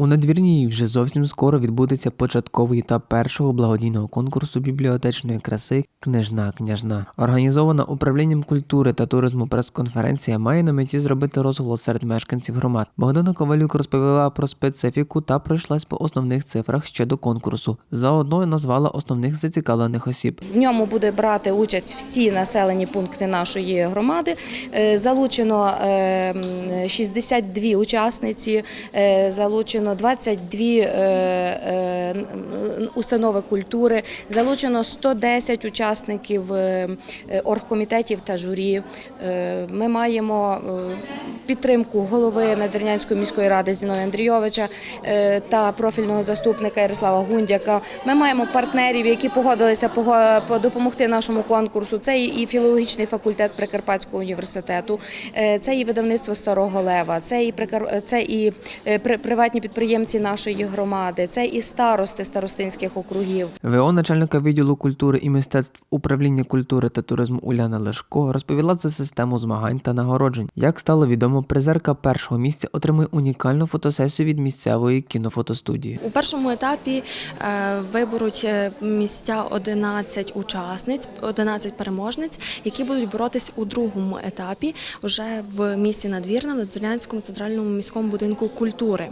У надвірній вже зовсім скоро відбудеться початковий етап першого благодійного конкурсу бібліотечної краси Книжна княжна. Організована управлінням культури та туризму прес-конференція має на меті зробити розголос серед мешканців громад. Богдана Ковалюк розповіла про специфіку та пройшлась по основних цифрах щодо конкурсу. Заодно назвала основних зацікавлених осіб. В ньому буде брати участь всі населені пункти нашої громади. Е, Залучено е, м, 62 учасниці, е, залучено 22 е, е, установи культури, залучено 110 учасників е, оргкомітетів та журі. Ми маємо підтримку голови Надвірнянської міської ради Зіновія Андрійовича е, та профільного заступника Ярослава Гундяка. Ми маємо партнерів, які погодилися пого- по- допомогти нашому конкурсу. Це і філологічний факультет Прикарпатського університету, е, це і видавництво Старого Лева, це і це і е, приватні підприємці нашої громади, це і старости старостинських округів. ВО начальника відділу культури і мистецтв управління культури та туризму Уляна Лешко розповіла за систему змагань та нагороджень. Як стало відомо, призерка першого місця отримує унікальну фотосесію від місцевої кінофотостудії. У першому етапі е, виберуть е, місця 11 учасниць, 11 переможниць, які будуть боротись у другому етапі вже в місті Надвірна, в Надвірнянському центральному міському будинку культури.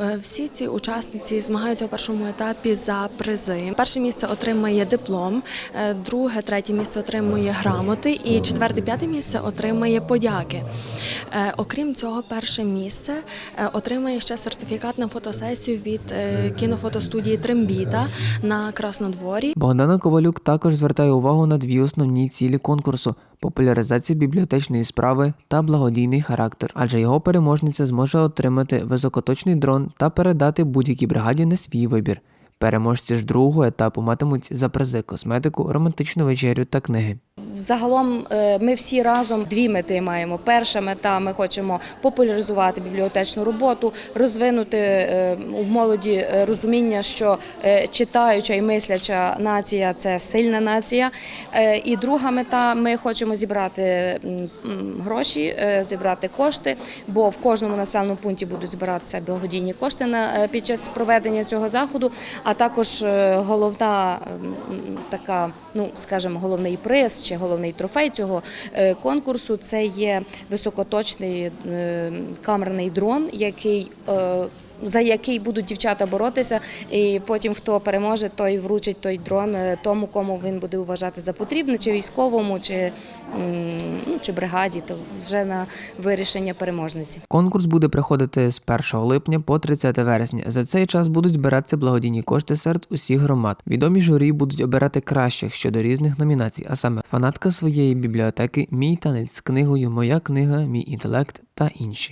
Е, Всі ці учасниці змагаються у першому етапі за призи. Перше місце отримає диплом, друге, третє місце отримує грамоти, і четверте, п'яте місце отримає подяки. Е, Окрім цього, перше місце е, отримає ще сертифікат на фотосесію від е, кінофотостудії Трембіта на Краснодворі. Богдана Ковалюк також звертає увагу на дві основні цілі конкурсу: популяризація бібліотечної справи та благодійний характер, адже його переможниця зможе отримати високоточний дрон та передати будь-якій бригаді на свій вибір. Переможці ж другого етапу матимуть за призи косметику, романтичну вечерю та книги. Загалом е, ми всі разом дві мети маємо. Перша мета ми хочемо популяризувати бібліотечну роботу, розвинути е, у молоді е, розуміння, що читаюча і мисляча нація це сильна нація. І друга мета ми хочемо зібрати гроші, зібрати кошти, бо в кожному населеному пункті будуть збиратися благодійні кошти на під час проведення цього заходу. А також головна така, ну скажімо, головний приз чи головний трофей цього е, конкурсу це є високоточний е, камерний дрон, який е, за який будуть дівчата боротися, і потім хто переможе, той вручить той дрон тому, кому він буде вважати за потрібне, чи військовому, чи, ну, чи бригаді, то вже на вирішення переможниці. Конкурс буде проходити з 1 липня по 30 вересня. За цей час будуть збиратися благодійні кошти серед усіх громад. Відомі журі будуть обирати кращих щодо різних номінацій, а саме фанатка своєї бібліотеки, мій танець з книгою, моя книга, мій інтелект та інші.